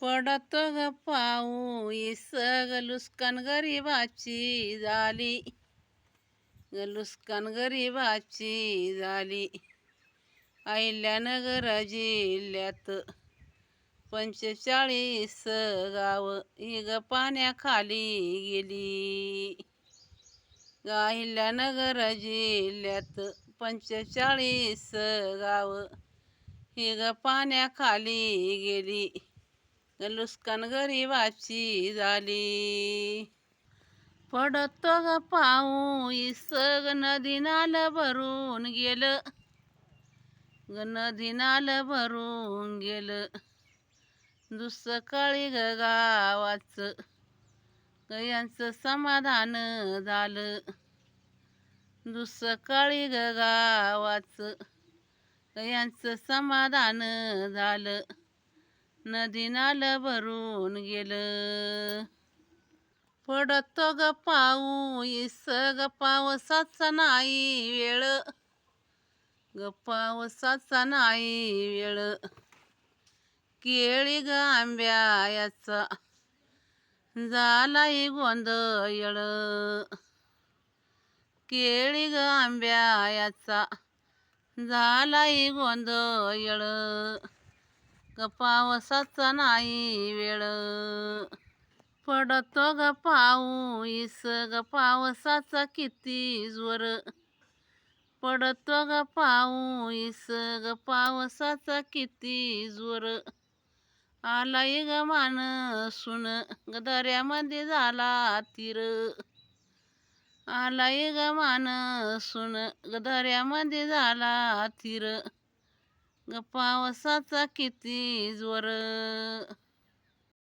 पडतो ग पाऊस ग लुस्कान गरिबाची झाली. ग लुस्कान झाली. अहिल्यानगर जिल्ह्यात पंचेचाळीस गाव ही ग पाण्याखाली गेली. ग अहिल्यानगर जिल्ह्यात पंचेचाळीस गाव ही ग पाण्याखाली गेली. ग घरी वाची झाली. पडतो ग पाऊ ग नदी नाल भरून गेलं. ग नदी नाल भरून गेलं. दुसकाळी ग गावाचं ग यांचं समाधान झालं. दुसकाळी ग गावाचं ग यांचं समाधान झालं. नदी नालं भरून गेलं. पडतो ग पाऊस ग पावसाचा नाही वेळ. ग पावसाचा नाही वेळ. केळी ग याचा झालाई गोंधळ. केळी ग आंब्या याचा झालाही गोंधळ. ग पावसाचा नाही वेळ. पडतो ग पाऊस ग पावसाचा किती जोर. पडतो ग पाऊस ग पावसाचा किती जोर. आलाय ग मानसून ग दऱ्यामध्ये झाला तीर. आलाय ग मानसून ग दऱ्यामध्ये झाला तीर. ग पावसाचा किती जोर.